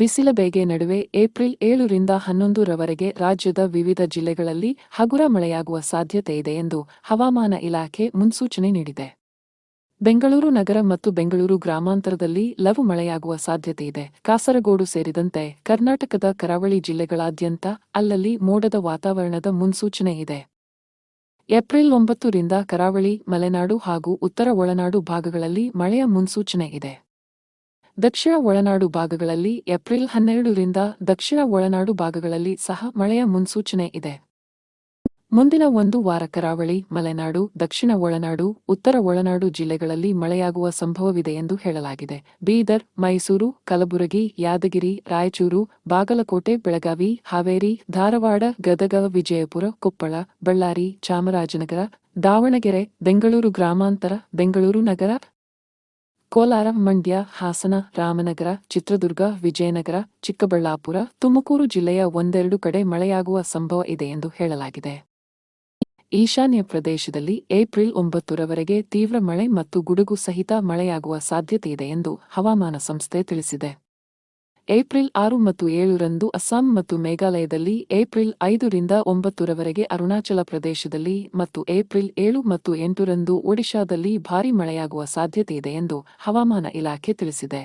ಬಿಸಿಲ ಬೇಗೆ ನಡುವೆ ಏಪ್ರಿಲ್ ಏಳರಿಂದ ಹನ್ನೊಂದರವರೆಗೆ ರಾಜ್ಯದ ವಿವಿಧ ಜಿಲ್ಲೆಗಳಲ್ಲಿ ಹಗುರ ಮಳೆಯಾಗುವ ಸಾಧ್ಯತೆ ಇದೆ ಎಂದು ಹವಾಮಾನ ಇಲಾಖೆ ಮುನ್ಸೂಚನೆ ನೀಡಿದೆ. ಬೆಂಗಳೂರು ನಗರ ಮತ್ತು ಬೆಂಗಳೂರು ಗ್ರಾಮಾಂತರದಲ್ಲಿ ಲವು ಮಳೆಯಾಗುವ ಸಾಧ್ಯತೆಯಿದೆ ಕಾಸರಗೋಡು ಸೇರಿದಂತೆ ಕರ್ನಾಟಕದ ಕರಾವಳಿ ಜಿಲ್ಲೆಗಳಾದ್ಯಂತ ಅಲ್ಲಲ್ಲಿ ಮೋಡದ ವಾತಾವರಣದ ಮುನ್ಸೂಚನೆ ಇದೆ. ಏಪ್ರಿಲ್ ಒಂಬತ್ತರಿಂದ ಕರಾವಳಿ, ಮಲೆನಾಡು ಹಾಗೂ ಉತ್ತರ ಒಳನಾಡು ಭಾಗಗಳಲ್ಲಿ ಮಳೆಯ ಮುನ್ಸೂಚನೆ ಇದೆ. ದಕ್ಷಿಣ ಒಳನಾಡು ಭಾಗಗಳಲ್ಲಿ ಏಪ್ರಿಲ್ ಹನ್ನೆರಡರಿಂದ ದಕ್ಷಿಣ ಒಳನಾಡು ಭಾಗಗಳಲ್ಲಿ ಸಹ ಮಳೆಯ ಮುನ್ಸೂಚನೆ ಇದೆ. ಮುಂದಿನ ಒಂದು ವಾರ ಕರಾವಳಿ, ಮಲೆನಾಡು, ದಕ್ಷಿಣ ಒಳನಾಡು, ಉತ್ತರ ಒಳನಾಡು ಜಿಲ್ಲೆಗಳಲ್ಲಿ ಮಳೆಯಾಗುವ ಸಂಭವವಿದೆ ಎಂದು ಹೇಳಲಾಗಿದೆ. ಬೀದರ್, ಮೈಸೂರು, ಕಲಬುರಗಿ, ಯಾದಗಿರಿ, ರಾಯಚೂರು, ಬಾಗಲಕೋಟೆ, ಬೆಳಗಾವಿ, ಹಾವೇರಿ, ಧಾರವಾಡ, ಗದಗ, ವಿಜಯಪುರ, ಕೊಪ್ಪಳ, ಬಳ್ಳಾರಿ, ಚಾಮರಾಜನಗರ, ದಾವಣಗೆರೆ, ಬೆಂಗಳೂರು ಗ್ರಾಮಾಂತರ, ಬೆಂಗಳೂರು ನಗರ ಕೋಲಾರ, ಮಂಡ್ಯ, ಹಾಸನ, ರಾಮನಗರ, ಚಿತ್ರದುರ್ಗ, ವಿಜಯನಗರ, ಚಿಕ್ಕಬಳ್ಳಾಪುರ, ತುಮಕೂರು ಜಿಲ್ಲೆಯ ಒಂದೆರಡು ಕಡೆ ಮಳೆಯಾಗುವ ಸಂಭವ ಇದೆ ಎಂದು ಹೇಳಲಾಗಿದೆ. ಈಶಾನ್ಯ ಪ್ರದೇಶದಲ್ಲಿ ಏಪ್ರಿಲ್ ಒಂಬತ್ತರವರೆಗೆ ತೀವ್ರ ಮಳೆ ಮತ್ತು ಗುಡುಗು ಸಹಿತ ಮಳೆಯಾಗುವ ಸಾಧ್ಯತೆಯಿದೆ ಎಂದು ಹವಾಮಾನ ಸಂಸ್ಥೆ ತಿಳಿಸಿದೆ. ಏಪ್ರಿಲ್ ಆರು ಮತ್ತು ಏಳರಂದು ಅಸ್ಸಾಂ ಮತ್ತು ಮೇಘಾಲಯದಲ್ಲಿ ಏಪ್ರಿಲ್ ಐದರಿಂದ ಒಂಬತ್ತರವರೆಗೆ ಅರುಣಾಚಲ ಪ್ರದೇಶದಲ್ಲಿ ಮತ್ತು ಏಪ್ರಿಲ್ ಏಳು ಮತ್ತು ಎಂಟರಂದು ಒಡಿಶಾದಲ್ಲಿ ಭಾರೀ ಮಳೆಯಾಗುವ ಸಾಧ್ಯತೆಯಿದೆ ಎಂದು ಹವಾಮಾನ ಇಲಾಖೆ ತಿಳಿಸಿದೆ.